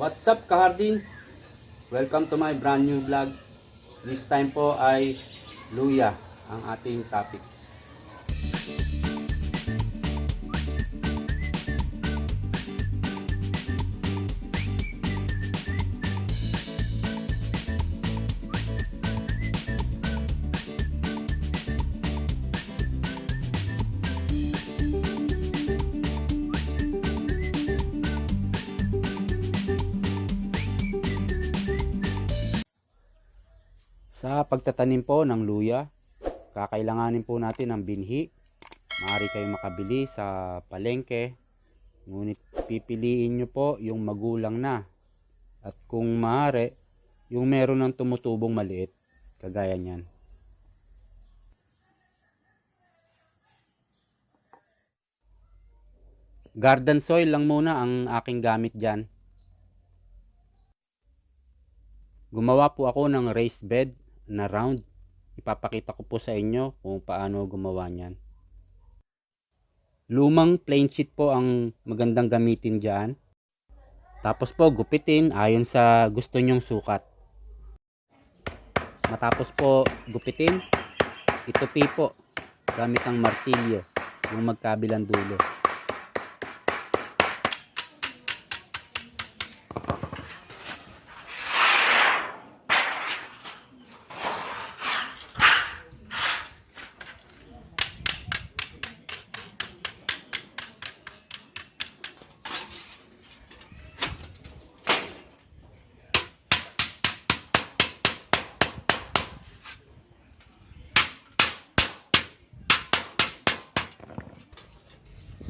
What's up kahardin? Welcome to my brand new vlog. This time po ay luya ang ating topic. Sa pagtatanim po ng luya, kakailanganin po natin ng binhi. Maaari kayong makabili sa palengke. Ngunit pipiliin nyo po yung magulang na. At kung maaari, yung meron ng tumutubong maliit. Kagaya niyan. Garden soil lang muna ang aking gamit dyan. Gumawa po ako ng raised bed na round. Ipapakita ko po sa inyo kung paano gumawa niyan. Lumang plain sheet po ang magandang gamitin dyan. Tapos po gupitin ayon sa gusto nyong sukat. Matapos po gupitin, itupi po gamit ang martilyo yung magkabilang dulo.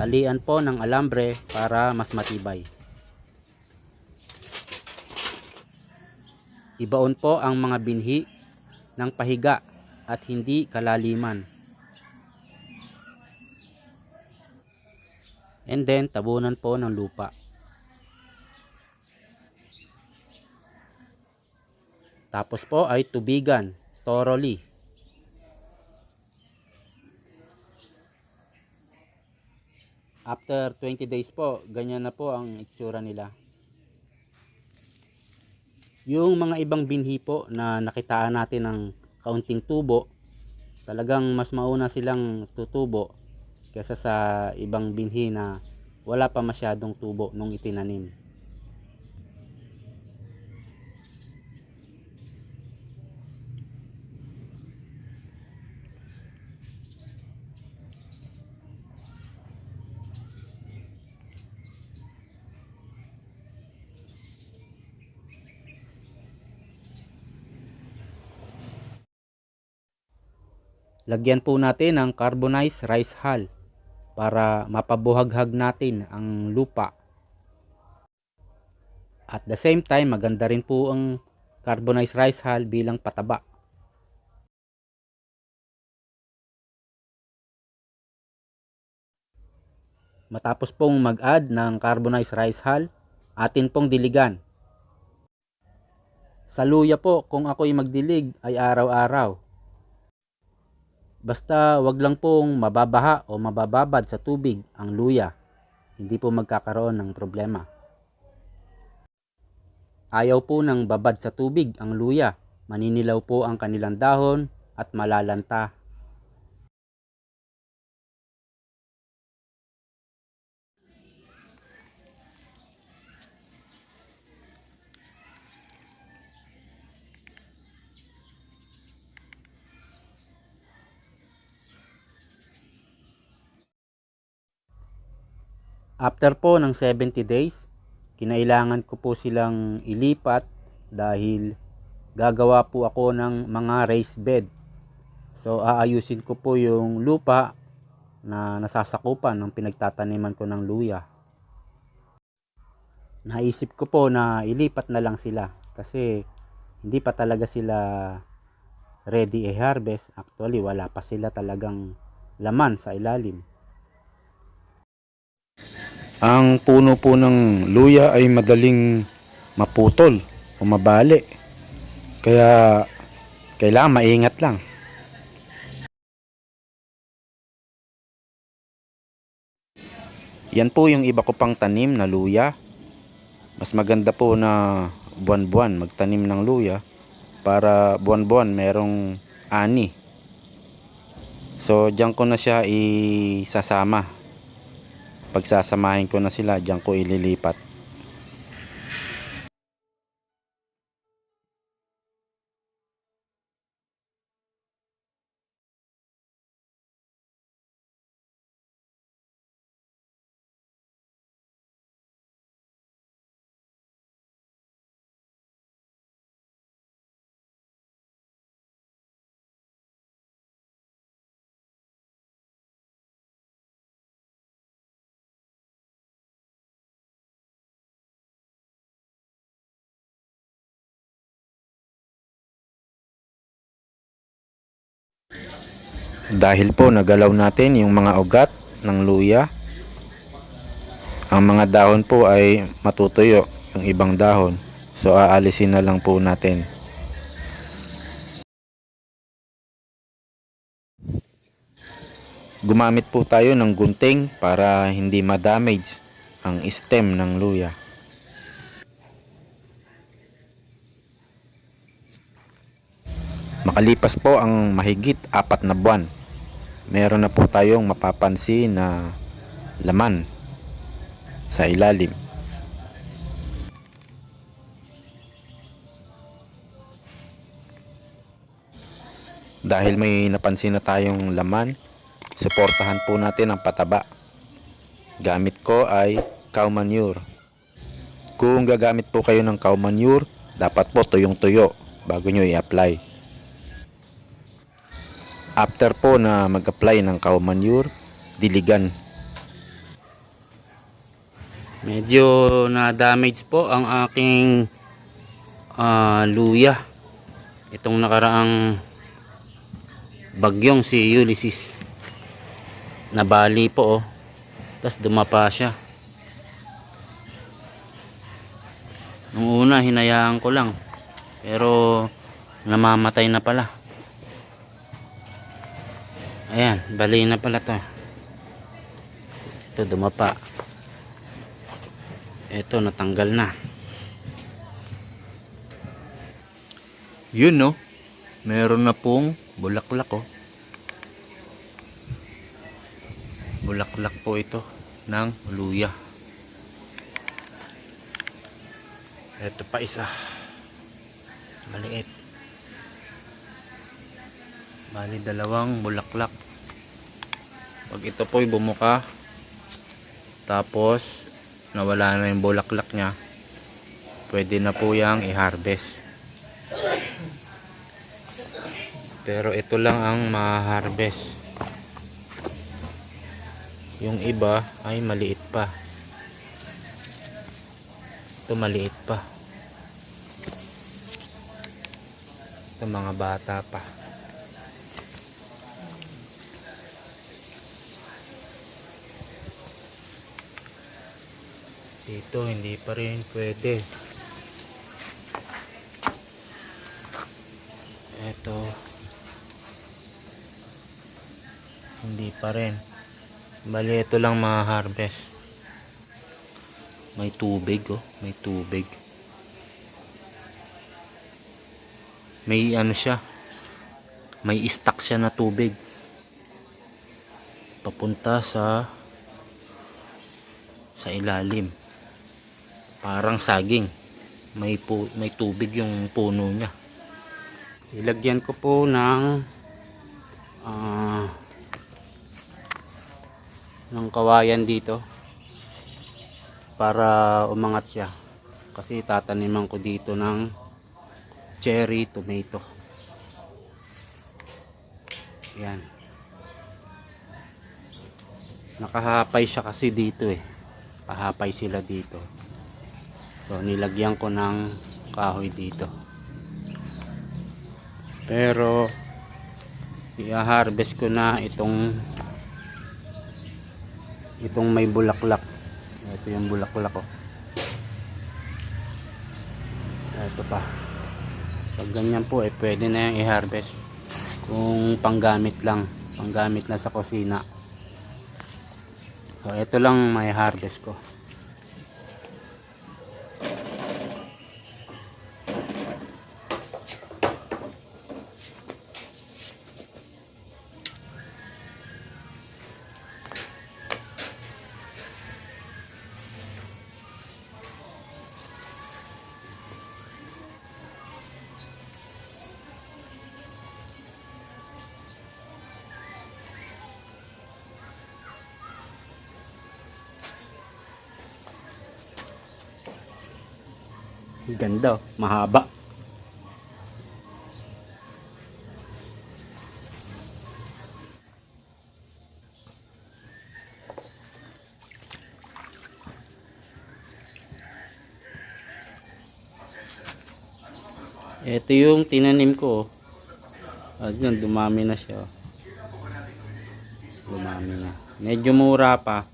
Talian po ng alambre para mas matibay. Ibaon po ang mga binhi ng pahiga at hindi kalaliman. And then tabunan po ng lupa. Tapos po ay tubigan thoroughly. After 20 days po, ganyan na po ang itsura nila. Yung mga ibang binhi po na nakitaan natin ng kaunting tubo, talagang mas mauna silang tutubo kaysa sa ibang binhi na wala pa masyadong tubo nung itinanim. Lagyan po natin ng carbonized rice hull para mapabuhaghag natin ang lupa. At the same time, maganda rin po ang carbonized rice hull bilang pataba. Matapos pong mag-add ng carbonized rice hull, atin pong diligan. Sa luya po, kung ako'y magdilig ay araw-araw. Basta wag lang pong mababaha o mabababad sa tubig ang luya. Hindi po magkakaroon ng problema. Ayaw po ng babad sa tubig ang luya. Maninilaw po ang kanilang dahon at malalanta. After po ng 70 days, kinailangan ko po silang ilipat dahil gagawa po ako ng mga raised bed. So aayusin ko po yung lupa na nasasakupan ng pinagtataniman ko ng luya. Naisip ko po na ilipat na lang sila kasi hindi pa talaga sila ready i-harvest. Actually wala pa sila talagang laman sa ilalim. Ang puno po ng luya ay madaling maputol o mabali. Kaya kailangan maingat lang. Yan po yung iba ko pang tanim na luya. Mas maganda po na buwan-buwan magtanim ng luya para buwan-buwan merong ani. So, diyan ko na siya isasama. Pagsasamahin ko na sila, diyan ko ililipat. Dahil po nagalaw natin yung mga ugat ng luya, ang mga dahon po ay matutuyo yung ibang dahon. So aalisin na lang po natin. Gumamit po tayo ng gunting para hindi ma-damage ang stem ng luya. Makalipas po ang mahigit apat na buwan, meron na po tayong mapapansin na laman sa ilalim. Dahil may napansin na tayong laman, suportahan po natin ang pataba. Gamit ko ay cow manure. Kung gagamit po kayo ng cow manure, dapat po tuyong tuyo bago nyo i-apply. After po na mag-apply ng cow manure, diligan. Medyo na-damage po ang aking ah, luya. Itong nakaraang bagyong si Ulysses. Nabali po oh. Tapos dumapa siya. Nung una hinayaan ko lang. Pero namamatay na pala. Ayan, bali na pala to. Ito dumapa. Ito natanggal na. Yun no. Meron na pong bulaklak oh. Bulaklak po ito ng luya. Ito pa isa. Maliit. Bali dalawang bulaklak. Pag ito po'y bumuka, tapos nawala na yung bulaklak niya, pwede na po yang i-harvest. Pero ito lang ang ma-harvest. Yung iba ay maliit pa. Ito maliit pa. Ito mga bata pa. Dito hindi pa rin pwede. Ito hindi pa rin. Bali ito lang mga harvest. May tubig oh, may tubig. May ano siya. May stock siya na tubig. Papunta sa sa ilalim. Parang saging. May pu may tubig yung puno niya. Ilagyan ko po ng ah ng kawayan dito para umangat siya. Kasi tataniman ko dito ng cherry tomato. Yan. Nakahapay siya kasi dito eh. Pahapay sila dito so nilagyan ko ng kahoy dito. Pero i-harvest ko na itong itong may bulaklak. Ito yung bulaklak ko ito pa. Pag ganyan po eh pwede na yung i-harvest. Kung panggamit lang. Panggamit lang sa kusina. So ito lang may harvest ko Ganda, oh. mahaba. Ito yung tinanim ko. oh. At yun, dumami na siya. Dumami na. Medyo mura pa.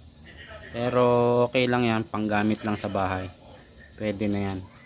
Pero okay lang yan, panggamit lang sa bahay. Pwede na yan.